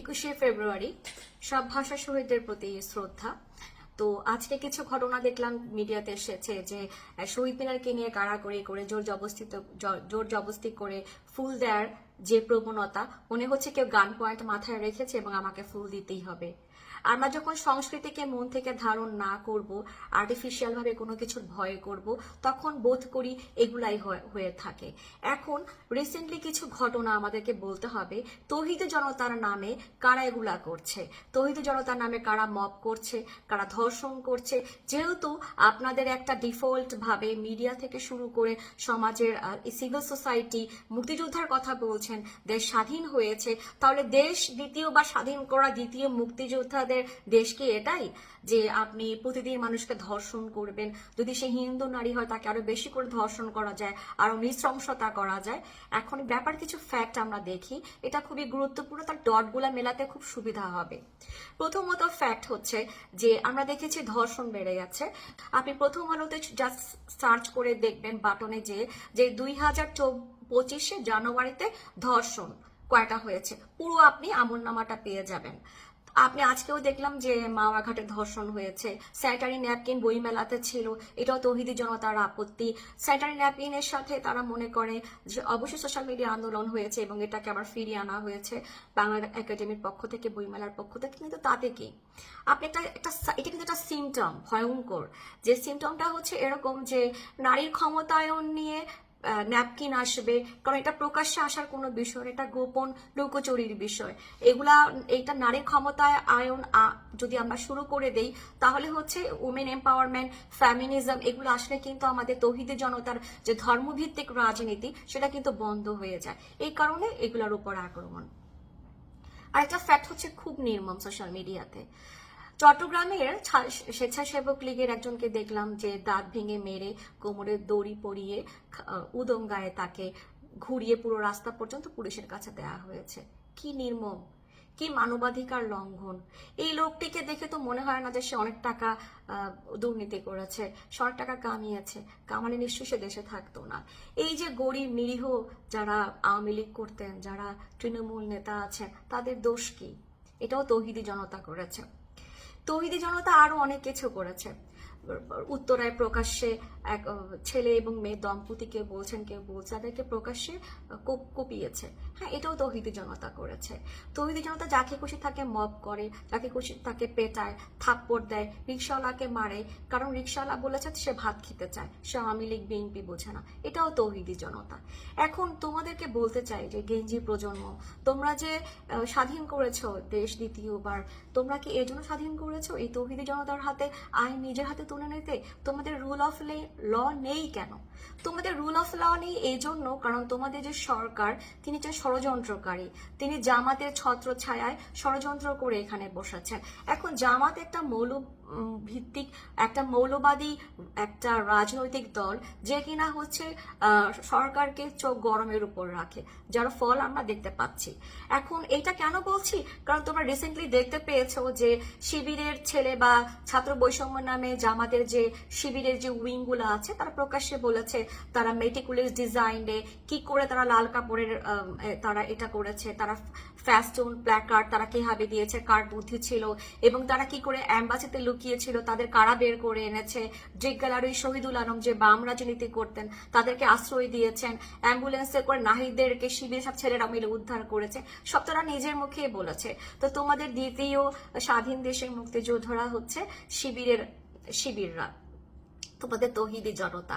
একুশে ফেব্রুয়ারি, সব ভাষা শহীদদের প্রতি শ্রদ্ধা। তো আজকে কিছু ঘটনা দেখলাম মিডিয়াতে এসেছে যে, শহীদ মিনারকে নিয়ে কারাকড়ি করে, জোর জবস্তি জোর জবস্তি করে ফুল দেওয়ার যে প্রবণতা, মনে হচ্ছে কেউ গান পয়েন্ট মাথায় রেখেছে এবং আমাকে ফুল দিতেই হবে। আমরা যখন সংস্কৃতিকে মন থেকে ধারণ না করব আর্টিফিশিয়াল ভাবে কোনো কিছুর ভয় করব, তখন বোধ করি এগুলাই হয়- থাকে। এখন রিসেন্টলি কিছু ঘটনা আমাদেরকে বলতে হবে। তহিদ জনতার নামে কারা এগুলা করছে? তহিদ জনতার নামে কারা মব করছে? কারা ধর্ষণ করছে? যেহেতু আপনাদের একটা ডিফল্ট ভাবে মিডিয়া থেকে শুরু করে সমাজের সিভিল সোসাইটি মুক্তিযোদ্ধার কথা বলছেন, দেশ স্বাধীন হয়েছে। তাহলে দেশ দ্বিতীয় বা স্বাধীন করা দ্বিতীয় মুক্তিযোদ্ধাদের দেশ কি এটাই? যে আপনি প্রতিদিন মানুষকে ধর্ষণ করবেন, যদি সে হিন্দু নারী হয় তাকে আরও বেশি করে ধর্ষণ করা যায়, আরও নৃশংসতা করা যায়। এখন ব্যাপার কিছু ফ্যাক্ট আমরা দেখি, এটা খুবই গুরুত্বপূর্ণ, তার ডটগুলা মেলাতে খুব সুবিধা হবে। প্রথমত ফ্যাক্ট হচ্ছে যে আমরা দেখেছি ধর্ষণ বেড়ে যাচ্ছে আপনি প্রথম আলোতে জাস্ট সার্চ করে দেখবেন বাটনে যে যে দুই হাজার চব্বিশ পঁচিশে জানুয়ারিতে ধর্ষণ কয়টা হয়েছে? পুরো আপনি আমল নামাটা পেয়ে যাবেন। আপনি আজকেও দেখলাম যে মাওয়াঘাটে ধর্ষণ হয়েছে। স্যানিটারি ন্যাপকিন বইমেলাতে ছিল। এটাও তহিদি জনতার আপত্তি। স্যানিটারি ন্যাপকিনের সাথে তারা মনে করে যে অবশ্যই সোশ্যাল মিডিয়া আন্দোলন হয়েছে এবং এটাকে আবার ফিরিয়ে আনা হয়েছে বাংলা একাডেমির পক্ষ থেকে, বইমেলার পক্ষ থেকে। কিন্তু তাতে কি? আপনি একটা একটা এটা কিন্তু একটা সিমটম ভয়ঙ্কর। যে সিমটমটা হচ্ছে এরকম যে নারীর ক্ষমতায়ন নিয়ে ন্যাপকিন আসবে। কারণ এটা প্রকাশ্যে আসার কোনো বিষয় এটা গোপন লুকোচুরির বিষয়। এগুলা, এইটা নারীর ক্ষমতায় আয়ন যদি আমরা শুরু করে দেই, তাহলে হচ্ছে উমেন এম্পাওয়ারমেন্ট ফ্যামিনিজম এগুলো আসলে কিন্তু আমাদের তহিদি জনতার যে ধর্মভিত্তিক রাজনীতি, সেটা কিন্তু বন্ধ হয়ে যায়। এই কারণে এগুলোর উপর আক্রমণ। আরেকটা ফ্যাক্ট হচ্ছে খুব নির্মম সোশ্যাল মিডিয়াতে চট্টগ্রামের স্বেচ্ছাসেবক লীগের একজনকে দেখলাম যে দাঁত ভেঙে মেরে কোমরে দড়ি পরিয়ে উদম গায়ে তাকে ঘুরিয়ে পুরো রাস্তা পর্যন্ত পুলিশের কাছে দেওয়া হয়েছে। কি নির্মম, কি মানবাধিকার লঙ্ঘন। এই লোকটিকে দেখে তো মনে হয় না যে সে অনেক টাকা দুর্নীতি করেছে, সে অনেক টাকা কামিয়েছে। কামালে নিশ্চয়ই সে দেশে থাকতো না। এই যে গরিব, নিরীহ যারা আওয়ামী লীগ করতেন, যারা তৃণমূল নেতা আছেন, তাদের দোষ কি? এটাও তৌহিদি জনতা করেছে। তৌহিদি জনতা আরও অনেক কিছু করেছে। উত্তরায় প্রকাশ্যে এক ছেলে এবং মেয়ে দম্পতিকে বলছেন, কেউ বলছে, তাদেরকে প্রকাশ্যে কুপিয়েছে। হ্যাঁ এটাও তৌহিদি জনতা করেছে। তৌহিদি জনতা যাকে খুশি তাকে মব করে, যাকে খুশি তাকে পেটায়, থাপ্পড় দেয় রিক্সাওয়ালাকে মারে। কারণ রিক্সাওয়ালা বলেছে সে ভাত খেতে চায়, সে আওয়ামী লীগ, বিএনপি বোঝে না। এটাও তৌহিদি জনতা। এখন তোমাদেরকে বলতে চাই যে, গেঞ্জি প্রজন্ম, তোমরা যে স্বাধীন করেছ দেশ দ্বিতীয়বার, তোমরা কি এই জন্য স্বাধীন করেছ? এই তৌহিদি জনতার হাতে, আইন নিজের হাতে তুলে নিতে তোমাদের রুল অফ লে ল নেই কেন? তোমাদের রুল অফ ল নেই এই জন্য কারণ তোমাদের যে সরকার, তিনি যে ষড়যন্ত্রকারী, তিনি জামাতের ছত্র ছায়ায় ষড়যন্ত্র করে এখানে বসাচ্ছেন। এখন জামাত একটা মৌল ভিত্তিক একটা মৌলবাদী একটা রাজনৈতিক দল যে কিনা হচ্ছে সরকারকে চোখ গরমের উপর রাখে, যার ফল আমরা দেখতে পাচ্ছি। এখন এটা কেন বলছি? কারণ তোমরা রিসেন্টলি দেখতে পেয়েছ যে শিবিরের ছেলে বা ছাত্র বৈষম্য নামে জামাতের যে শিবিরের যে উইংগুলো আছে, তারা প্রকাশ্যে বলেছে তারা মেটিকুলাস ডিজাইনে কি করে তারা লাল কাপড়ের তারা এটা করেছে, তারা ফ্যাস্টুন, প্ল্যাকার্ড, তারা কীভাবে দিয়েছে, কার বুদ্ধি ছিল, এবং তারা কি করে অ্যাম্বাসিতে লুকিয়েছিল, তাদের কারা বের করে এনেছে, ড্রিক গ্যালারি, শহীদুল আলম যে বাম রাজনীতি করতেন, তাদেরকে আশ্রয় দিয়েছেন, অ্যাম্বুলেন্সে করে নাহিদদেরকে শিবির সব ছেলেরা মিলে উদ্ধার করেছে, সব তারা নিজের মুখেই বলেছে। তো তোমাদের দ্বিতীয় স্বাধীন দেশের মুক্তিযোদ্ধারা হচ্ছে শিবিরের শিবিররা, তোমাদের তহিদি জনতা।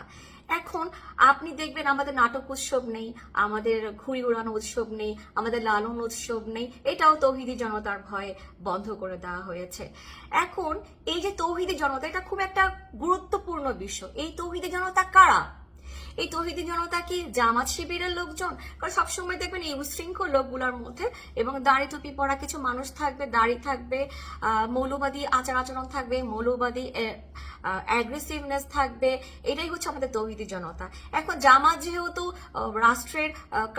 এখন আপনি দেখবেন আমাদের নাটক উৎসব নেই, আমাদের ঘুড়ি উড়ানো উৎসব নেই, আমাদের লালন উৎসব নেই, এটাও তৌহিদি জনতার ভয়ে বন্ধ করে দেওয়া হয়েছে। এখন এই যে তৌহিদি জনতা, এটা খুব একটা গুরুত্বপূর্ণ বিষয়। এই তৌহিদি জনতা কারা? এই তহিদি জনতা কি জামাত শিবিরের লোকজন? কারণ সবসময় দেখবেন এই উশৃঙ্খল লোকগুলোর মধ্যে এবং দাড়ি টুপি পরা কিছু মানুষ থাকবে, দাড়ি থাকবে মৌলবাদী আচার আচরণ থাকবে, মৌলবাদী অ্যাগ্রেসিভনেস থাকবে। এটাই হচ্ছে আমাদের তৌহিদি জনতা। এখন জামাত যেহেতু রাষ্ট্রের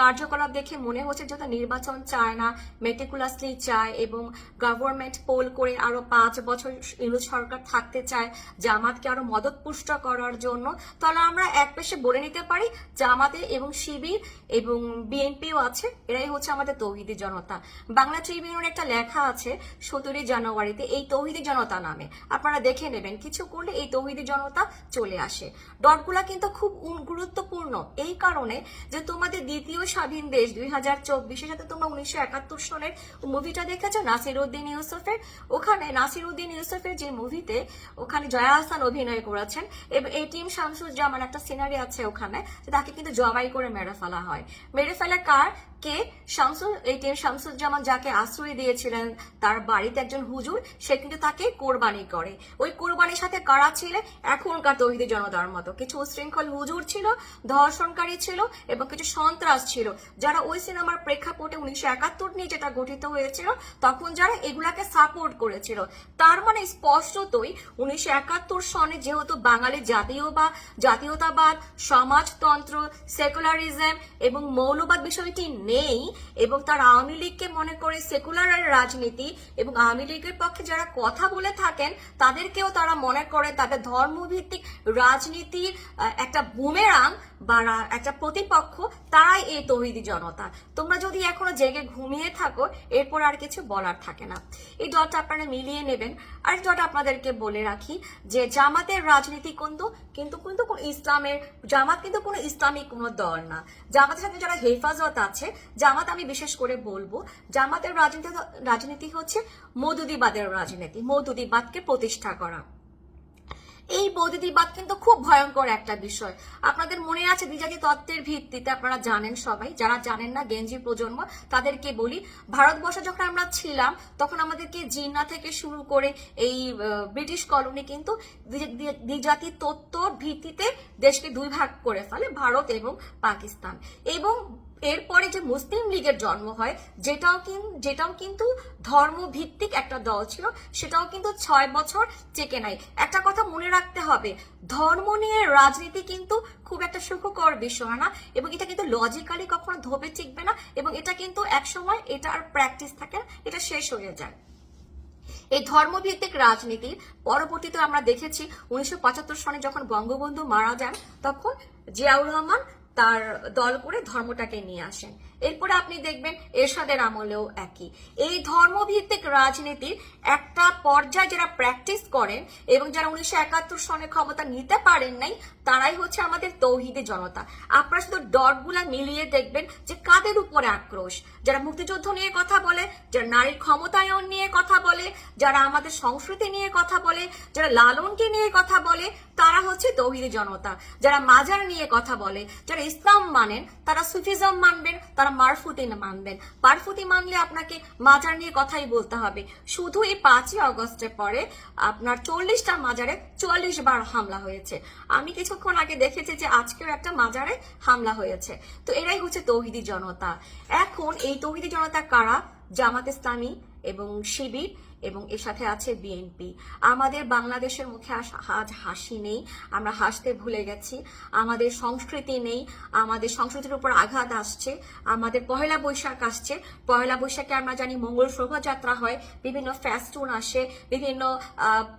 কার্যকলাপ দেখে মনে হচ্ছে যত নির্বাচন চায় না মেটিকুলাসলি চায় এবং গভর্নমেন্ট পোল করে আরও পাঁচ বছর ইংরেজ সরকার থাকতে চায়, জামাতকে আরও মদতপুষ্ট করার জন্য, তাহলে আমরা এক পেশে বলে নিতে পারি, জামাতে এবং শিবির এবং বিএনপিও আছে। এরাই হচ্ছে আমাদের তৌহিদি জনতা। বাংলা ট্রিবিউনের একটা লেখা আছে সতেরোই জানুয়ারিতে, এই তৌহিদি জনতা নামে। আপনারা দেখে নেবেন, কিছু করলে এই তৌহিদি জনতা চলে আসে। ডটগুলা কিন্তু খুব গুরুত্বপূর্ণ। এই কারণে যে তোমাদের দ্বিতীয় স্বাধীন দেশ দুই হাজার চব্বিশের সাথে তোমরা উনিশশো একাত্তর সনের মুভিটা দেখেছ নাসির উদ্দিন ইউসুফের? ওখানে নাসির উদ্দিন ইউসুফের যে মুভিতে ওখানে জয়া হাসান অভিনয় করেছেন। এবং এই টিম শামসুজ্জামান একটা সিনারি আছে ওখানে। যে তাকে কিন্তু জবাই করে মেরে ফেলা হয়। মেরে ফেলে কার? কে? শামসুল এই টিম শামসুজ্জামান যাকে আশ্রয় দিয়েছিলেন তার বাড়িতে একজন হুজুর, সে কিন্তু তাকে কোরবানি করে। ওই কোরবানির সাথে কারা ছিলে? এখনকার তহিদি জনতার মতো। কিছু উশৃঙ্খল হুজুর ছিল, ধর্ষণকারী ছিল এবং কিছু সন্ত্রাস ছিল, যারা ওই সিনেমার প্রেক্ষাপটে উনিশশো একাত্তর নিয়ে যেটা গঠিত হয়েছিল, তখন যারা এগুলাকে সাপোর্ট করেছিল। তার মানে স্পষ্টতই উনিশশো একাত্তর সনে যেহেতু বাঙালি জাতীয় বা, জাতীয়তাবাদ, সমাজতন্ত্র সেকুলারিজম এবং মৌলবাদ বিষয়টি নেই এবং তার আওয়ামী লীগকে মনে করে সেকুলার রাজনীতি এবং আওয়ামী লীগের পক্ষে যারা কথা বলে থাকেন, তাদেরকেও তারা মনে করে তাদের ধর্মভিত্তিক রাজনীতির একটা বুমেরাং বা একটা প্রতিপক্ষ, তারাই এই তহিদি জনতা। তোমরা যদি এখনও জেগে ঘুমিয়ে থাকো, এরপর আর কিছু বলার থাকে না। এই দলটা আপনারা মিলিয়ে নেবেন। আর দলটা আপনাদেরকে বলে রাখি যে জামাতের রাজনীতি কিন্তু কিন্তু কিন্তু কোন ইসলামের, জামাত কিন্তু কোনো ইসলামিক কোনো দল না। জামাতের সাথে যারা হেফাজত আছে জামাত আমি বিশেষ করে বলব, জামাতের রাজনীতি রাজনীতি হচ্ছে মধুদিবাদের রাজনীতি মধুদিবাদকে প্রতিষ্ঠা করা। এই বৌদিবাদ কিন্তু খুব ভয়ঙ্কর একটা বিষয়। আপনাদের মনে আছে দ্বিজাতি তত্ত্বের ভিত্তিতে আপনারা জানেন সবাই, যারা জানেন না গেঞ্জি প্রজন্ম, তাদেরকে বলি, ভারতবর্ষে যখন আমরা ছিলাম, তখন আমাদেরকে জিন্না থেকে শুরু করে এই ব্রিটিশ কলোনি কিন্তু দ্বি- দ্বি- দ্বিজাতি তত্ত্বর ভিত্তিতে দেশকে দুই ভাগ করে ফেলে, ভারত এবং পাকিস্তান। এবং এরপরে যে মুসলিম লীগের জন্ম হয়, যেটাও যেটাও কিন্তু ধর্মভিত্তিক একটা দল ছিল, সেটাও কিন্তু ছয় বছর চেকে নাই। একটা কথা মনে রাখতে হবে, ধর্ম নিয়ে রাজনীতি কিন্তু খুব একটা সুখকর বিষয় না, এবং এটা কিন্তু লজিক্যালি কখনো ধোপে টিকবে না, এবং এটা কিন্তু একসময় এটা আর প্র্যাকটিস থাকে এটা শেষ হয়ে যায়। এই ধর্মভিত্তিক রাজনীতির পরবর্তীতে আমরা দেখেছি, উনিশশো সনে যখন বঙ্গবন্ধু মারা যান, তখন জিয়াউর রহমান তার দল করে ধর্মটাকে নিয়ে আসেন। এরপরে আপনি দেখবেন এরশাদের আমলেও একই। এই ধর্মভিত্তিক রাজনীতির একটা পর্যায়ে যারা প্র্যাকটিস করেন এবং যারা উনিশশো একাত্তর সনে ক্ষমতা নিতে পারেন নাই, তারাই হচ্ছে আমাদের তৌহিদি জনতা। আপনারা শুধু ডটগুলা মিলিয়ে দেখবেন যে কাদের উপরে আক্রোশ। যারা মুক্তিযুদ্ধ নিয়ে কথা বলে, যারা নারীর ক্ষমতায়ন নিয়ে কথা বলে, যারা আমাদের সংস্কৃতি নিয়ে কথা বলে, যারা লালনকে নিয়ে কথা বলে, তারা হচ্ছে তৌহিদি জনতা। যারা মাজার নিয়ে কথা বলে, যারা ইসলাম মানেন, তারা সুফিজম মানবেন, তারা মারফুতি মানবেন। মারফুতি মানলে আপনাকে মাজার নিয়ে কথাই বলতে হবে। শুধু এই পাঁচই অগস্টের পরে আপনার চল্লিশটা মাজারে চুয়াল্লিশ বার হামলা হয়েছে। আমি কিছুক্ষণ আগে দেখেছি যে আজকেও একটা মাজারে হামলা হয়েছে। তো এরাই হচ্ছে তৌহিদি জনতা। এখন এই তৌহিদি জনতা কারা? জামাত ইসলামী এবং শিবির এবং এর সাথে আছে বিএনপি। আমাদের বাংলাদেশের মুখে আজ হাসি নেই, আমরা হাসতে ভুলে গেছি। আমাদের সংস্কৃতি নেই, আমাদের সংস্কৃতির উপর আঘাত আসছে। আমাদের পহেলা বৈশাখ আসছে। পহেলা বৈশাখে আমরা জানি মঙ্গল শোভাযাত্রা হয়, বিভিন্ন ফ্যাস্টুন আসে, বিভিন্ন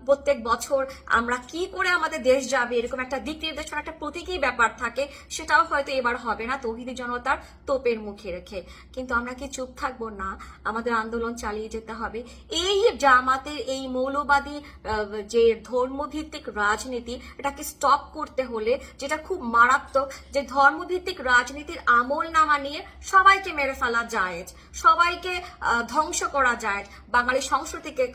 প্রত্যেক বছর আমরা কি করে আমাদের দেশ যাবে, এরকম একটা দিক নির্দেশনা একটা প্রতীকী ব্যাপার থাকে, সেটাও হয়তো এবার হবে না তৌহিদি জনতার তোপের মুখে রেখে। কিন্তু আমরা কি চুপ থাকব না? আমাদের আন্দোলন চালিয়ে যেতে হবে। এই জামাতের এই মৌলবাদী যে ধর্মভিত্তিক রাজনীতি, এটাকে স্টপ করতে হলে যেটা খুব মারাত্মক, যে ধর্মভিত্তিক রাজনীতির আমল নামা নিয়ে সবাইকে মেরে ফেলা যায়। সবাইকে ধ্বংস করা যায়। বাঙালি সংস্কৃতিকে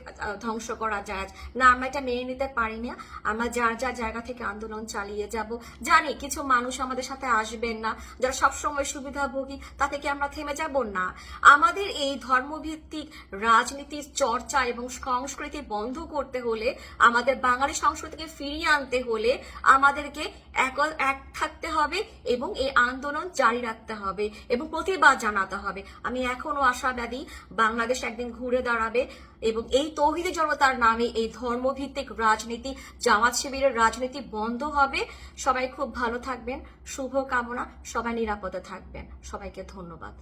ধ্বংস করা যায়। না, আমরা এটা মেনে নিতে পারি না। আমরা যার যার জায়গা থেকে আন্দোলন চালিয়ে যাব। জানি কিছু মানুষ আমাদের সাথে আসবেন না। যারা সবসময় সুবিধাভোগী তা থেকে আমরা থেমে যাব না। আমাদের এই ধর্মভিত্তিক রাজনীতির চর্চা এবং সংস্কৃতি বন্ধ করতে হলে, আমাদের বাঙালি সংস্কৃতিকে ফিরিয়ে আনতে হলে আমাদেরকে এক এক থাকতে হবে এবং এই আন্দোলন জারি রাখতে হবে এবং প্রতিবাদ জানাতে হবে। আমি এখনও আশাবাদী বাংলাদেশ একদিন ঘুরে দাঁড়াবে এবং এই তৌহিদি জনতার নামে এই ধর্মভিত্তিক রাজনীতি, জামাত শিবিরের রাজনীতি বন্ধ হবে। সবাই খুব ভালো থাকবেন শুভ কামনা সবাই নিরাপদে থাকবেন। সবাইকে ধন্যবাদ।